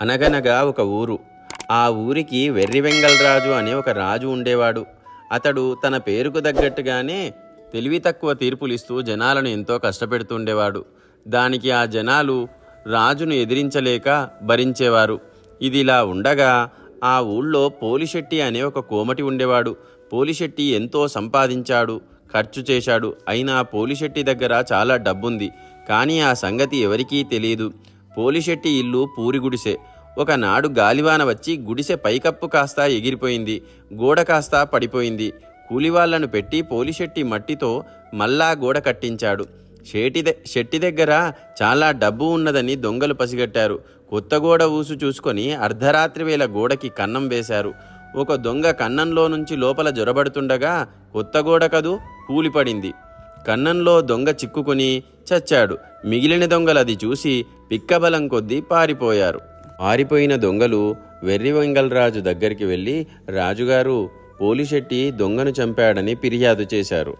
అనగనగా ఒక ఊరు. ఆ ఊరికి వెర్రి వెంగళరాజు అనే ఒక రాజు ఉండేవాడు. అతడు తన పేరుకు తగ్గట్టుగానే తెలివి తక్కువ తీర్పులిస్తూ జనాలను ఎంతో కష్టపెడుతుండేవాడు. దానికి ఆ జనాలు రాజును ఎదిరించలేక భరించేవారు. ఇదిలా ఉండగా ఆ ఊళ్ళో పోలిశెట్టి అనే ఒక కోమటి ఉండేవాడు. పోలిశెట్టి ఎంతో సంపాదించాడు ఖర్చు చేశాడు. అయినా పోలిశెట్టి దగ్గర చాలా డబ్బుంది. కానీ ఆ సంగతి ఎవరికీ తెలియదు. పోలిశెట్టి ఇల్లు పూరిగుడిసే. ఒకనాడు గాలివాన వచ్చి గుడిసె పైకప్పు కాస్త ఎగిరిపోయింది గోడ కాస్త పడిపోయింది. కూలివాళ్ళను పెట్టి పోలిశెట్టి మట్టితో మళ్ళా గోడ కట్టించాడు. షేటి షెట్టి దగ్గర చాలా డబ్బు ఉన్నదని దొంగలు పసిగట్టారు. కొత్త గోడ ఊసు చూసుకొని అర్ధరాత్రి వేళ గోడకి కన్నం వేశారు. ఒక దొంగ కన్నంలో నుంచి లోపల జొరబడుతుండగా కొత్త గోడ కదూ కూలిపడింది. కన్నంలో దొంగ చిక్కుకుని చచ్చాడు. మిగిలిన దొంగలు అది చూసి పిక్కబలం కొద్దీ పారిపోయారు. పారిపోయిన దొంగలు వెర్రి వెంగళరాజు దగ్గరికి వెళ్ళి రాజుగారు పోలిశెట్టి దొంగను చంపాడని ఫిర్యాదు చేశారు.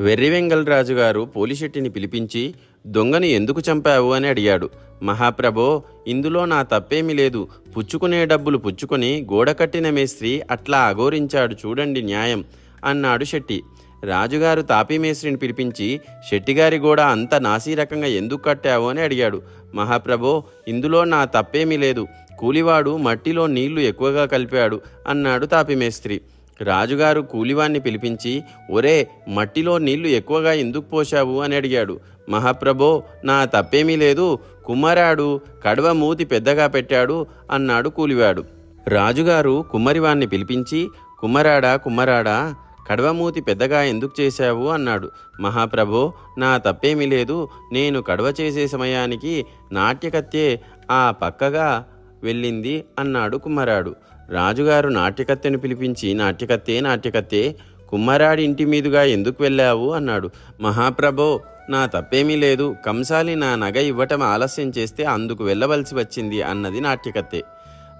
వెర్రి వెంగళరాజు గారు పోలిశెట్టిని పిలిపించి దొంగను ఎందుకు చంపావు? అని అడిగాడు. మహాప్రభో ఇందులో నా తప్పేమీ లేదు. పుచ్చుకునే డబ్బులు పుచ్చుకొని గోడ కట్టిన మేస్త్రి అట్లా అఘోరించాడు చూడండి న్యాయం అన్నాడు శెట్టి. రాజుగారు తాపీ మేస్త్రిని పిలిపించి శెట్టిగారి గోడ అంత నాసీరకంగా ఎందుకు కట్టావు? అని అడిగాడు. మహాప్రభో ఇందులో నా తప్పేమీ లేదు. కూలివాడు మట్టిలో నీళ్ళు ఎక్కువగా కలిపాడు అన్నాడు తాపిమేస్త్రి రాజుగారు కూలివాణ్ణి పిలిపించి ఒరే మట్టిలో నీళ్ళు ఎక్కువగా ఎందుకు పోశావు? అని అడిగాడు. మహాప్రభో నా తప్పేమీ లేదు. కుమ్మరాడు కడవ మూతి పెద్దగా పెట్టాడు అన్నాడు కూలివాడు. రాజుగారు కుమ్మరివాణ్ణి పిలిపించి కుమ్మరాడా కుమ్మరాడా కడవమూతి పెద్దగా ఎందుకు చేశావు? అన్నాడు. మహాప్రభో నా తప్పేమీ లేదు. నేను కడవ చేసే సమయానికి నాట్యకత్యే ఆ పక్కగా వెళ్ళింది అన్నాడు కుమ్మరాడు. రాజుగారు నాట్యకత్తెను పిలిపించి నాట్యకత్తే నాట్యకత్తే కుమ్మరాడి ఇంటి మీదుగా ఎందుకు వెళ్ళావు? అన్నాడు. మహాప్రభో నా తప్పేమీ లేదు. కంసాలి నా నగ ఇవ్వటం ఆలస్యం చేస్తే అందుకు వెళ్ళవలసి వచ్చింది అన్నది నాట్యకత్తే.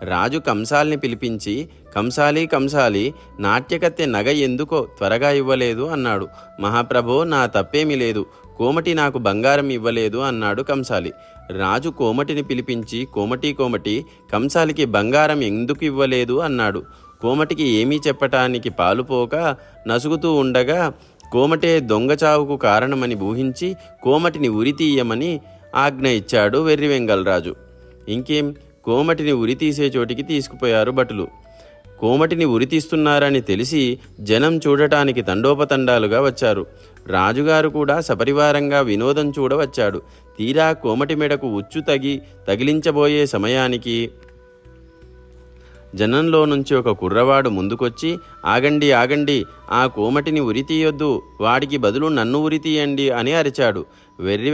రాజు కంసాల్ని పిలిపించి కంసాలి కంసాలి నాట్యకత్తె నగ ఎందుకో త్వరగా ఇవ్వలేదు అన్నాడు. మహాప్రభో నా తప్పేమీ లేదు. కోమటి నాకు బంగారం ఇవ్వలేదు అన్నాడు కంసాలి. రాజు కోమటిని పిలిపించి కోమటి కోమటి కంసాలికి బంగారం ఎందుకు ఇవ్వలేదు అన్నాడు. కోమటికి ఏమీ చెప్పటానికి పాలుపోక నసుగుతూ ఉండగా కోమటే దొంగచావుకు కారణమని ఊహించి కోమటిని ఉరి తీయమని ఆజ్ఞ ఇచ్చాడు వెర్రి వెంగళరాజు ఇంకేం? కోమటిని ఉరి తీసే చోటికి తీసుకుపోయారు భటులు. కోమటిని ఉరి తీస్తున్నారని తెలిసి జనం చూడటానికి తండోపతండాలుగా వచ్చారు. రాజుగారు కూడా సపరివారంగా వినోదం చూడవచ్చాడు. తీరా కోమటి మెడకు ఉచ్చు తగి తగిలించబోయే సమయానికి జనంలో నుంచి ఒక కుర్రవాడు ముందుకొచ్చి ఆగండి ఆగండి ఆ కోమటిని ఉరి తీయొద్దు వాడికి బదులు నన్ను ఉరి తీయండి అని అరిచాడు. వెర్రి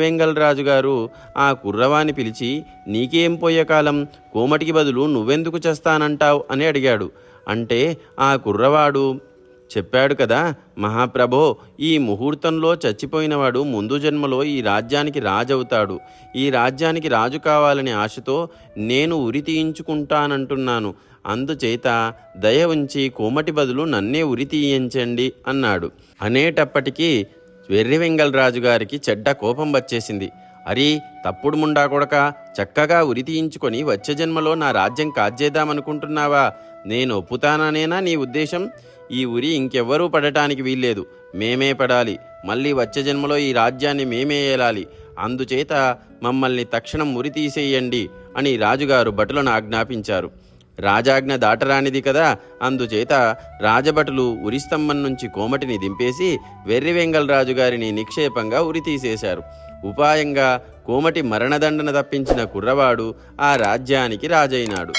గారు ఆ కుర్రవాని పిలిచి నీకేం పోయే కాలం కోమటికి బదులు నువ్వెందుకు చేస్తానంటావు? అని అడిగాడు. అంటే ఆ కుర్రవాడు చెప్పాడు కదా మహాప్రభో ఈ ముహూర్తంలో చచ్చిపోయినవాడు ముందు జన్మలో ఈ రాజ్యానికి రాజవుతాడు. ఈ రాజ్యానికి రాజు కావాలనే ఆశతో నేను ఉరి తీయించుకుంటానంటున్నాను. అందుచేత దయ ఉంచి కోమటి బదులు నన్నే ఉరి తీయించండి అన్నాడు. అనేటప్పటికీ వెర్రి రాజుగారికి గారికి చెడ్డ కోపం వచ్చేసింది. అరీ తప్పుడు ముండా కొడక చక్కగా ఉరి తీయించుకొని వచ్చే జన్మలో నా రాజ్యం కాజేద్దామనుకుంటున్నావా? నేను ఒప్పుతాననేనా నీ ఉద్దేశం? ఈ ఉరి ఇంకెవ్వరూ పడటానికి వీల్లేదు. మేమే పడాలి. మళ్ళీ వచ్చే జన్మలో ఈ రాజ్యాన్ని మేమే ఏలాలి. అందుచేత మమ్మల్ని తక్షణం ఉరి తీసేయండి అని రాజుగారు భటులను ఆజ్ఞాపించారు. రాజాజ్ఞ దాటరానిది కదా. అందుచేత రాజభటులు ఉరిస్తంభం నుంచి కోమటిని దింపేసి వెర్రి వెంగళరాజు గారిని నిక్షేపంగా ఉరి తీసేశారు. ఉపాయంగా కోమటి మరణదండన తప్పించిన కుర్రవాడు ఆ రాజ్యానికి రాజైనాడు.